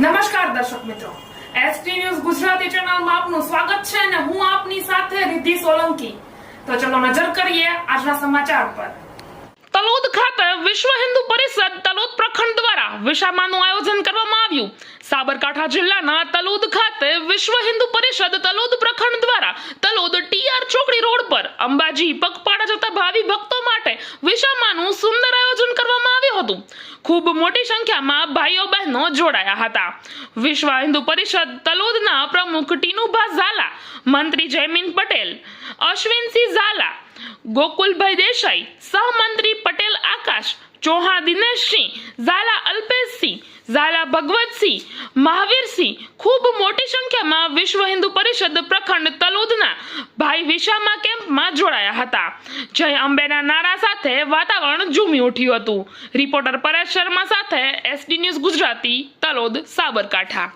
નમસ્કાર દર્શક મિત્રો. એસટી ન્યૂઝ ગુજરાતી ચેનલમાં આપનું સ્વાગત છે અને હું આપની સાથે રિદ્ધિ સોલંકી. તો ચલો નજર કરીએ આજના સમાચાર પર. તલોદ ખાતે વિશ્વ હિન્દુ પરિષદ તલોદ પ્રખંડ દ્વારા વિશામાનું આયોજન કરવામાં આવ્યું. સાબરકાંઠા જિલ્લાના તલોદ ખાતે વિશ્વ હિન્દુ પરિષદ તલોદ પ્રખંડ દ્વારા તલોદ ટીઆર ચોકડી રોડ પર અંબાજી પગપાળા જતા ભાવિ ભક્તો માટે વિશામાનું સુંદર આયોજન કરવામાં આવ્યું હતું. ખૂબ મોટી સંખ્યામાં ભાઈઓ બહેનો જોડાયા હતા. વિશ્વ હિન્દુ પરિષદ તલોદના પ્રમુખ ટીનુભા ઝાલા, મંત્રી જયમીન પટેલ, અશ્વિનસિંહ ઝાલા, ગોકુલભાઈ દેસાઈ, સહમંત્રી પટેલ આકાશ, ચૌહાણ દિનેશસિંહ, ઝાલા અલ્પેશસિંહ, ઝાલા ભગવતસિંહ મહાવીરસિંહ ખૂબ મોટી સંખ્યામાં વિશ્વ હિન્દુ પરિષદ પ્રખંડ તલોદના ભાઈ વિશામા કેમ્પમાં જોડાયા હતા. જય અંબેના નારા સાથે વાતાવરણ ઝૂમી ઉઠ્યું હતું. રિપોર્ટર પરેશ શર્મા સાથે એસડી ન્યૂઝ ગુજરાતી, તલોદ, સાબરકાંઠા.